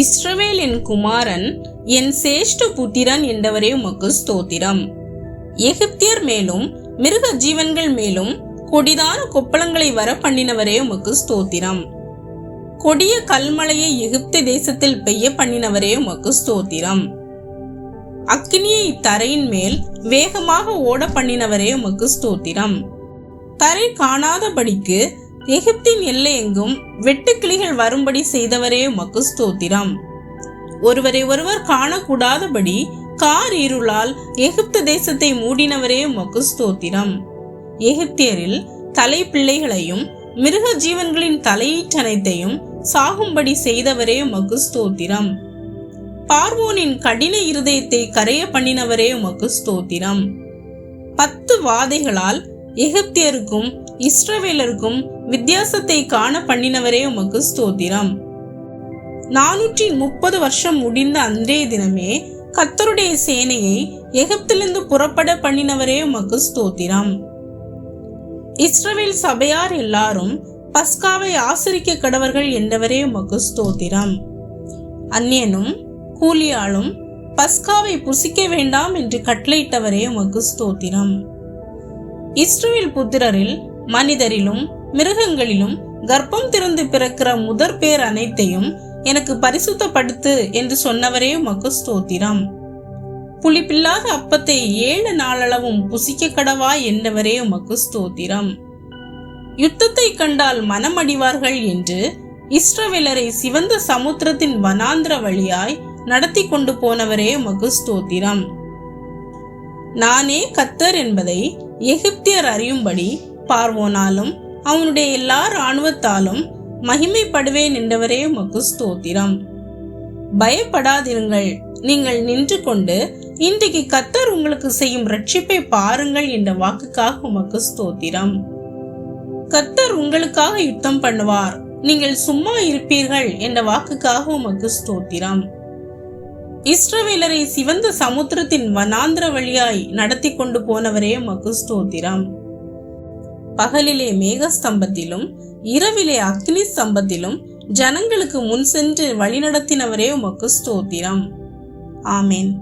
இஸ்ரவேல் என் குமாரன் என் சேஷ்ட புத்திரன் என்றவரே உமக்கு ஸ்தோத்திரம். எகிப்தியர் மேலும் மிருக ஜீவன்கள் மேலும் கொடிதான கொப்பளங்களை வர பண்ணினவரே உமக்கு ஸ்தோத்திரம். கொடிய கல்மலையை எகிப்து தேசத்தில் பெய்ய பண்ணினவரே உமக்கு ஸ்தோத்திரம். அக்கினியை தரையின் மேல் வேகமாக ஓட பண்ணினவரே உமக்கு ஸ்தோத்திரம். தரை காணாதபடிக்கு எகிப்தின் எல்லை எங்கும் வெட்டுக்கிளிகள் வரும்படி செய்தவரே உமக்கு ஸ்தோத்திரம். ஒருவரை ஒருவர் காணக்கூடாதபடி கார் இருளால் எகிப்து தேசத்தை மூடினவரே உமக்கு ஸ்தோத்திரம். எகிப்தியரில் தலை பிள்ளைகளையும் மிருக ஜீவன்களின் தலையீற்றனைத்தையும் சாகும்படி செய்தவரே உமக்கு ஸ்தோத்திரம். பார்வோனின் கடின இருதயத்தை கரைய பண்ணினவரே உமக்கு ஸ்தோத்திரம். பத்து வாதைகளால் எகிப்தியருக்கும் இஸ்ரவேலருக்கும் வித்தியாசத்தை காண பண்ணினவரே உமக்கு ஸ்தோத்திரம். நானூற்றி முப்பது வருஷம் முடிந்த அன்றைய தினமே கத்தருடைய சேனையை எகிப்திலிருந்து புறப்பட பண்ணினவரே உமக்கு ஸ்தோத்திரம். இஸ்ரவேல் சபையார் எல்லாரும் பஸ்காவை ஆசிரிக்க கடவர்கள் என்றவரே உமக்கு ஸ்தோத்திரம். அந்நியனும் கூலியாளும் பஸ்காவை புசிக்க வேண்டாம் என்று கட்டளையிட்டவரே உமக்கு ஸ்தோத்திரம். இஸ்ரேல் புத்திரரில் மனிதரிலும் மிருகங்களிலும் கர்ப்பம் திறந்து பிறக்கிற முதற் பேர் அனைத்தையும் எனக்கு பரிசுத்தப்படுத்து என்று சொன்னவரே உமக்கு ஸ்தோத்திரம். புளிப்பில்லாத அப்பத்தை ஏழு நாளளவும் புசிக்க கடவா என்றவரே உமக்கு ஸ்தோத்திரம். யுத்தத்தை கண்டால் மனமடிவார்கள் என்று இஸ்ரவேலரை சிவந்த சமுத்திரத்தின் வனாந்திர வழியாய் நடத்தி கொண்டு போனவரே உமக்கு ஸ்தோத்திரம். நானே கத்தர் என்பதை எகிப்தியர் அறியும்படி பார்வோனாலும் அவனுடைய எல்லா இராணுவத்தாலும் மகிமைப்படுவேன் என்றவரே உமக்கு ஸ்தோத்திரம். பயப்படாதிருங்கள். நீங்கள் நின்று கொண்டு இன்றைக்கு கத்தர் உங்களுக்கு செய்யும் ரட்சிப்பை பாருங்கள் என்ற வாக்குக்காக உமக்கு ஸ்தோத்திரம். கத்தர் உங்களுக்காக யுத்தம் பண்ணுவார். நீங்கள் சும்மா இருப்பீர்கள் என்ற வாக்குக்காக உமக்கு ஸ்தோத்திரம். இஸ்ரவேலரை சிவந்த சமுத்திரத்தின் வனாந்திர வழியாய் நடத்தி கொண்டு போனவரே உமக்கு ஸ்தோத்திரம். பகலிலே மேகஸ்தம்பத்திலும் இரவிலே அக்னி ஸ்தம்பத்திலும் ஜனங்களுக்கு முன் சென்று வழிநடத்தினவரே உமக்கு ஸ்தோத்திரம். ஆமேன்.